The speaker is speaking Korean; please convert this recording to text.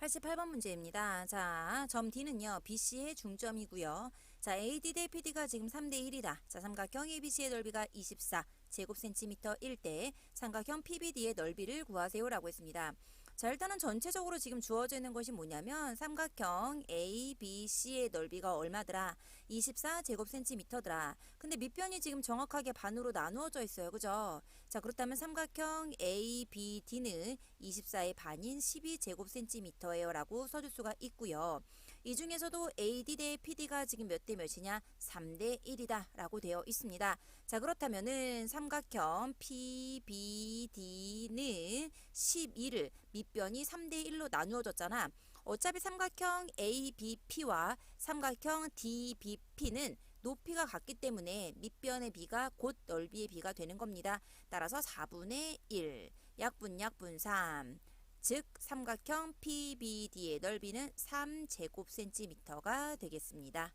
88번 문제입니다. 자, 점 D는요, BC의 중점이고요. 자, AD 대 PD가 지금 3대 1이다. 자, 삼각형 ABC의 넓이가 24 제곱센티미터일 때 삼각형 PBD의 넓이를 구하세요라고 했습니다. 자, 일단은 전체적으로 지금 주어져 있는 것이 뭐냐면 삼각형 ABC의 넓이가 얼마더라? 24 제곱센티미터더라. 근데 밑변이 지금 정확하게 반으로 나누어져 있어요. 그죠? 자, 그렇다면 삼각형 ABD는 24의 반인 12 제곱센티미터예요. 라고 써줄 수가 있고요. 이 중에서도 AD 대 PD가 지금 몇 대 몇이냐? 3대 1이다. 라고 되어 있습니다. 자, 그렇다면은 삼각형 PBD는 12를 밑변이 3대 1로 나누어졌잖아. 어차피 삼각형 ABP와 삼각형 DBP는 높이가 같기 때문에 밑변의 비가 곧 넓이의 비가 되는 겁니다. 따라서 4분의 1, 약분 약분 3. 즉 삼각형 PBD의 넓이는 3제곱센티미터가 되겠습니다.